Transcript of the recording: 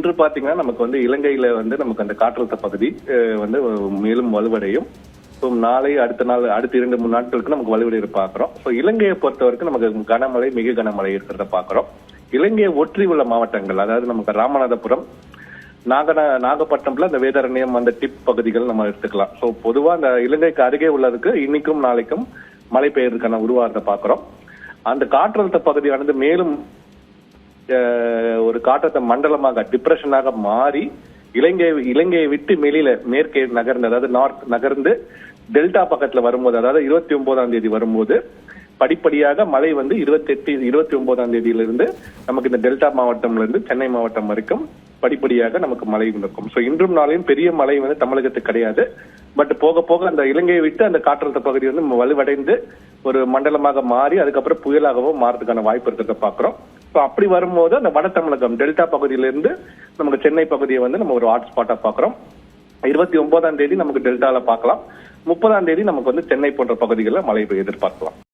இன்று பாத்தீங்கன்னா நமக்கு வந்து இலங்கையில வந்து நமக்கு அந்த காற்றழுத்த பகுதி வந்து மேலும் வலுவடையும். ஸோ நாளை அடுத்த நாள் அடுத்த இரண்டு மூணு நாட்களுக்கு நமக்கு வலுவடைய பார்க்குறோம் ஸோ இலங்கையை பொறுத்த வரைக்கும் நமக்கு கனமழை மிக கனமழை இருக்கிறத பார்க்குறோம் இலங்கையை ஒற்றி உள்ள மாவட்டங்கள் அதாவது நமக்கு ராமநாதபுரம் நாகன நாகப்பட்டினம்ல அந்த வேதாரண்யம் அந்த டிப் பகுதிகள் நம்ம எடுத்துக்கலாம். ஸோ பொதுவா அந்த இலங்கைக்கு அருகே உள்ளதுக்கு இன்னைக்கும் நாளைக்கும் மழை பெய்யறதுக்கான உருவாகிறத பார்க்குறோம் அந்த காற்றழுத்த பகுதியானது மேலும் ஒரு காற்றழுத்த மண்டலமாக டிப்ரெஷனாக மாறி இலங்கை இலங்கையை விட்டு வெளியில மேற்கே நகர்ந்து அதாவது நார்த் நகர்ந்து டெல்டா பக்கத்துல வரும்போது அதாவது இருபத்தி ஒன்பதாம் தேதி வரும்போது படிப்படியாக மழை வந்து இருபத்தி எட்டு இருபத்தி ஒன்பதாம் தேதியிலிருந்து நமக்கு இந்த டெல்டா மாவட்டம்ல இருந்து சென்னை மாவட்டம் வரைக்கும் படிப்படியாக நமக்கு மழை இருக்கும் ஸோ இன்றும் நாளையும் பெரிய மழை வந்து தமிழகத்துக்கு கிடையாது. பட் போக போக அந்த இலங்கையை விட்டு அந்த காற்றழுத்த பகுதி வந்து வலுவடைந்து ஒரு மண்டலமாக மாறி அதுக்கப்புறம் புயலாகவும் மாறதுக்கான வாய்ப்பு இருக்கிறத பாக்குறோம். ஸோ அப்படி வரும்போது அந்த வட தமிழகம் டெல்டா பகுதியிலிருந்து நமக்கு சென்னை பகுதியை வந்து நம்ம ஒரு ஹாட்ஸ்பாட்டாக பாக்குறோம் இருபத்தி ஒன்பதாம் தேதி நமக்கு டெல்டாவில் பார்க்கலாம். முப்பதாம் தேதி நமக்கு வந்து சென்னை போன்ற பகுதிகளில் மழை எதிர்பார்க்கலாம்.